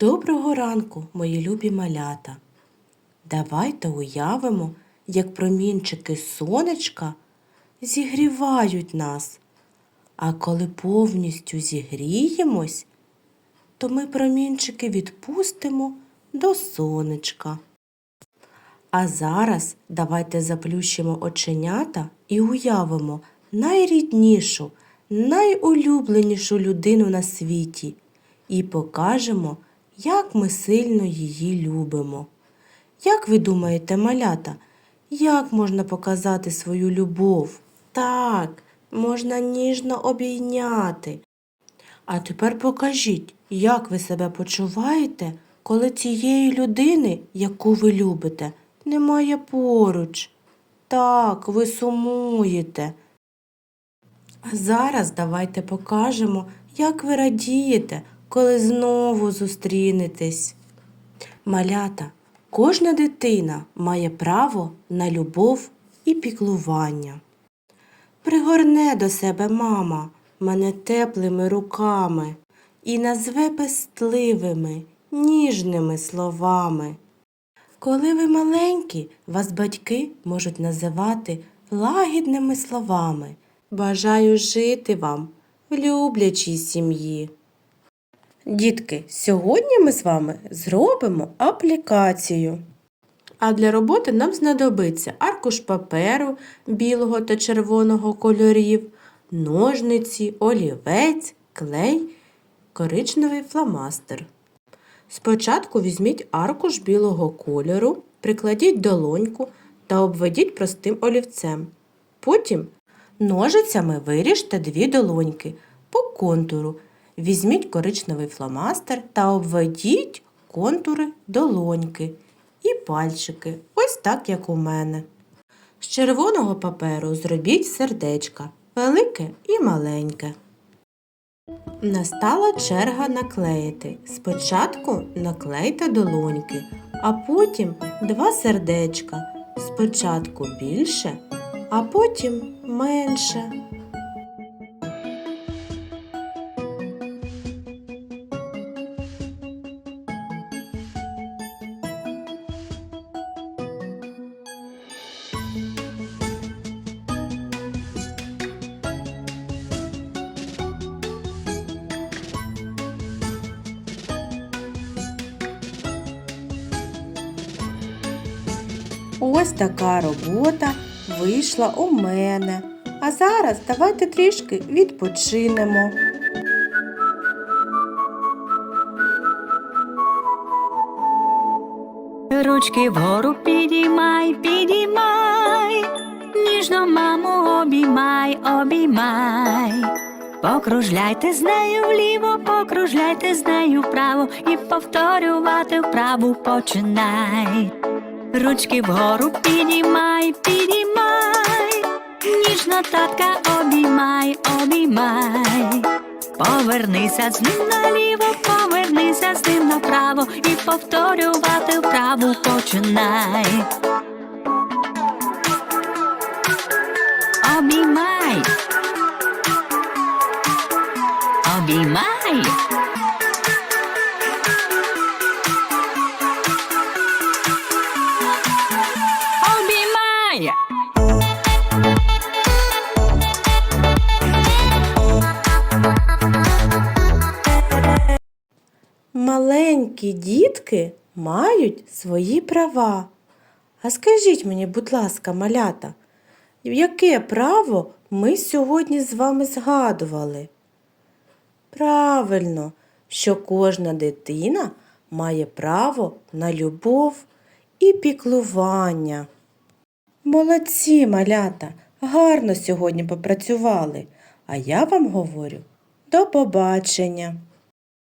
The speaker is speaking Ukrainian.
Доброго ранку, мої любі малята. Давайте уявимо, як промінчики сонечка зігрівають нас. А коли повністю зігріємось, то ми промінчики відпустимо до сонечка. А зараз давайте заплющимо оченята і уявимо найріднішу, найулюбленішу людину на світі і покажемо, як ми сильно її любимо. Як ви думаєте, малята, як можна показати свою любов? Так, можна ніжно обійняти. А тепер покажіть, як ви себе почуваєте, коли цієї людини, яку ви любите, немає поруч. Так, ви сумуєте. А зараз давайте покажемо, як ви радієте, коли знову зустрінетесь. Малята, кожна дитина має право на любов і піклування. Пригорне до себе мама мене теплими руками і назве пестливими, ніжними словами. Коли ви маленькі, вас батьки можуть називати лагідними словами. Бажаю жити вам в люблячій сім'ї. Дітки, сьогодні ми з вами зробимо аплікацію. А для роботи нам знадобиться аркуш паперу білого та червоного кольорів, ножниці, олівець, клей, коричневий фломастер. Спочатку візьміть аркуш білого кольору, прикладіть долоньку та обведіть простим олівцем. Потім ножицями виріжте дві долоньки по контуру. Візьміть коричневий фломастер та обведіть контури долоньки і пальчики, ось так, як у мене. З червоного паперу зробіть сердечка, велике і маленьке. Настала черга наклеїти. Спочатку наклейте долоньки, а потім два сердечка. Спочатку більше, а потім менше. Ось така робота вийшла у мене. А зараз давайте трішки відпочинемо. Ручки вгору підіймай, підіймай, ніжно маму обіймай, обіймай. Покружляйте з нею вліво, покружляйте з нею вправо і повторювати вправу починай. Ручки вгору підіймай, підіймай, ніжно татка обіймай, обіймай. Повернися з ним наліво, повернися з ним направо і повторювати вправу починай. Обіймай. Обіймай. Маленькі дітки мають свої права. А скажіть мені, будь ласка, малята, яке право ми сьогодні з вами згадували? Правильно, що кожна дитина має право на любов і піклування. Молодці, малята, гарно сьогодні попрацювали, а я вам говорю до побачення.